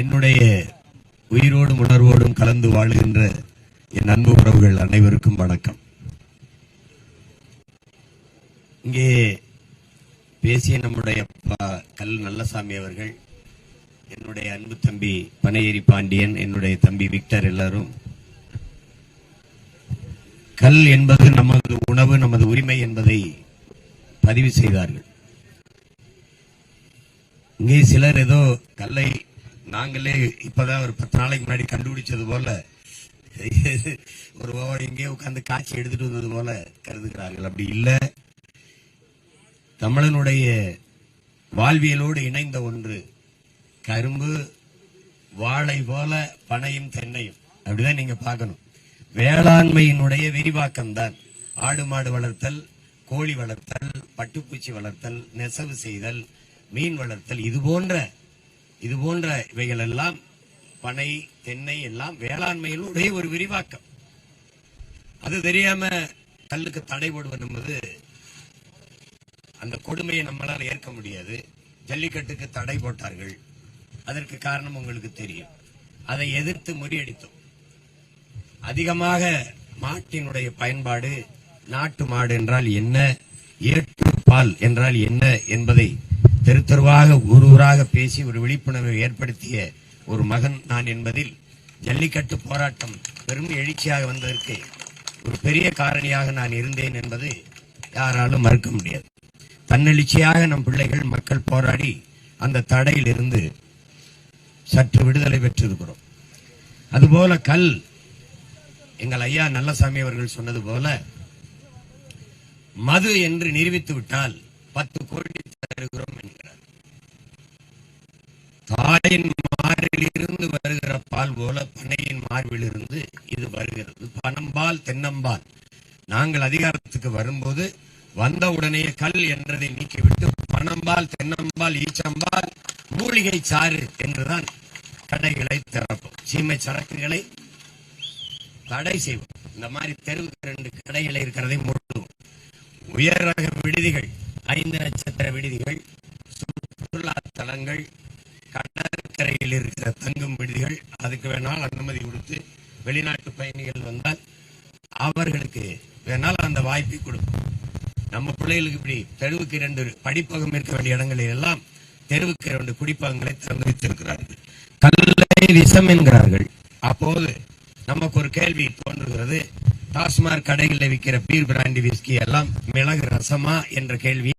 என்னுடைய உயிரோடும் உணர்வோடும் கலந்து வாழுகின்ற என் அன்பு உறவுகள் அனைவருக்கும் வணக்கம். இங்கே பேசிய நம்முடைய அப்பா கல் நல்லசாமி அவர்கள் என்னுடைய அன்பு தம்பி பனையேரி பாண்டியன் என்னுடைய தம்பி விக்டர் எல்லாரும். கல் என்பது நமது உணவு நமது உரிமை என்பதை பதிவு செய்தார்கள். இங்கே சிலர் ஏதோ கல்லை நாங்களே இப்பதான் ஒரு பத்து நாளைக்கு முன்னாடி கண்டுபிடிச்சது போல ஒரு ஓவர் எங்கேயோ உட்கார்ந்து காட்சி எடுத்துட்டு வந்தது போல கருதுகிறார்கள். அப்படி இல்லை. தமிழனுடைய வாழ்வியலோடு இணைந்த ஒன்று கரும்பு வாழை போல பனையும் தென்னையும். அப்படிதான் நீங்க பார்க்கணும். வேளாண்மையினுடைய விரிவாக்கம் தான் ஆடு மாடு வளர்த்தல் கோழி வளர்த்தல் பட்டுப்பூச்சி வளர்த்தல் நெசவு செய்தல் மீன் வளர்த்தல் இது போன்ற இது போன்ற இவைகள் எல்லாம் பனை தென்னை எல்லாம் வேளாண்மையினுடைய ஒரு விரிவாக்கம். அது தெரியாம கல்லுக்கு தடை போடுவது என்பது அந்த கொடுமையை நம்மளால் ஏற்க முடியாது. ஜல்லிக்கட்டுக்கு தடை போட்டார்கள். அதற்கு காரணம் உங்களுக்கு தெரியும். அதை எதிர்த்து முறியடித்தோம். அதிகமாக மாட்டினுடைய பயன்பாடு நாட்டு மாடு என்றால் என்ன? ஏற்று பால் என்றால் என்ன என்பதை தெரு தெருவாக ஊர் ஊராக பேசி ஒரு விழிப்புணர்வை ஏற்படுத்திய ஒரு மகன் நான் என்பதில் ஜல்லிக்கட்டு போராட்டம் பெரும் எழுச்சியாக வந்ததற்கு ஒரு பெரிய காரணியாக நான் இருந்தேன் என்பது யாராலும் மறுக்க முடியாது. தன்னெழுச்சியாக நம் பிள்ளைகள் மக்கள் போராடி அந்த தடையிலிருந்து சற்று விடுதலை பெற்றிருக்கிறோம். அதுபோல கல் எங்கள் ஐயா நல்லசாமி அவர்கள் சொன்னது போல மது என்று நிரூபித்து விட்டால் பத்து கோடி தருகிறோம் தாயின் மார்பிலிருந்து வருகிற பால் போல பனையின் மார்பிலிருந்து இது வருகிறது. பனம்பால் தென்னம்பால். நாங்கள் அதிகாரத்துக்கு வரும்போது வந்த உடனே கல் என்றதை நீக்கிவிட்டு பனம்பால் தென்னம்பால் ஈச்சம்பால் மூலிகை சாறு என்றுதான் கடைகளை திறப்போம். சீமை சரக்குகளை தடை செய்வோம். இந்த மாதிரி தெருவுக்கு ரெண்டு கடைகள் இருக்கிறதை மூடுவோம். உயர் ரக விடுதிகள் ஐந்து நட்சத்திர விடுதிகள் சுற்றுலா தலங்கள் கடற்கரையில் இருக்கிற தங்கும் விடுதிகள் அதுக்கு வேணால் அனுமதி கொடுத்து வெளிநாட்டு பயணிகள் வந்தால் அவர்களுக்கு வேணால் அந்த வாய்ப்பை கொடுப்போம். நம்ம பிள்ளைகளுக்கு இப்படி தெருவுக்கு இரண்டு படிப்பகம் இருக்க வேண்டிய இடங்களில் எல்லாம் தெருவுக்கு இரண்டு குடிப்பகங்களை திறந்து வைத்திருக்கிறார்கள் கல்லை விஷம் என்கிறார்கள். அப்போது நமக்கு ஒரு கேள்வி தோன்றுகிறது. டாஸ்மாக் கடைகளில் விற்கிற பீர் பிராண்டி விஸ்கி எல்லாம் மிளகு ரசமா என்ற கேள்வி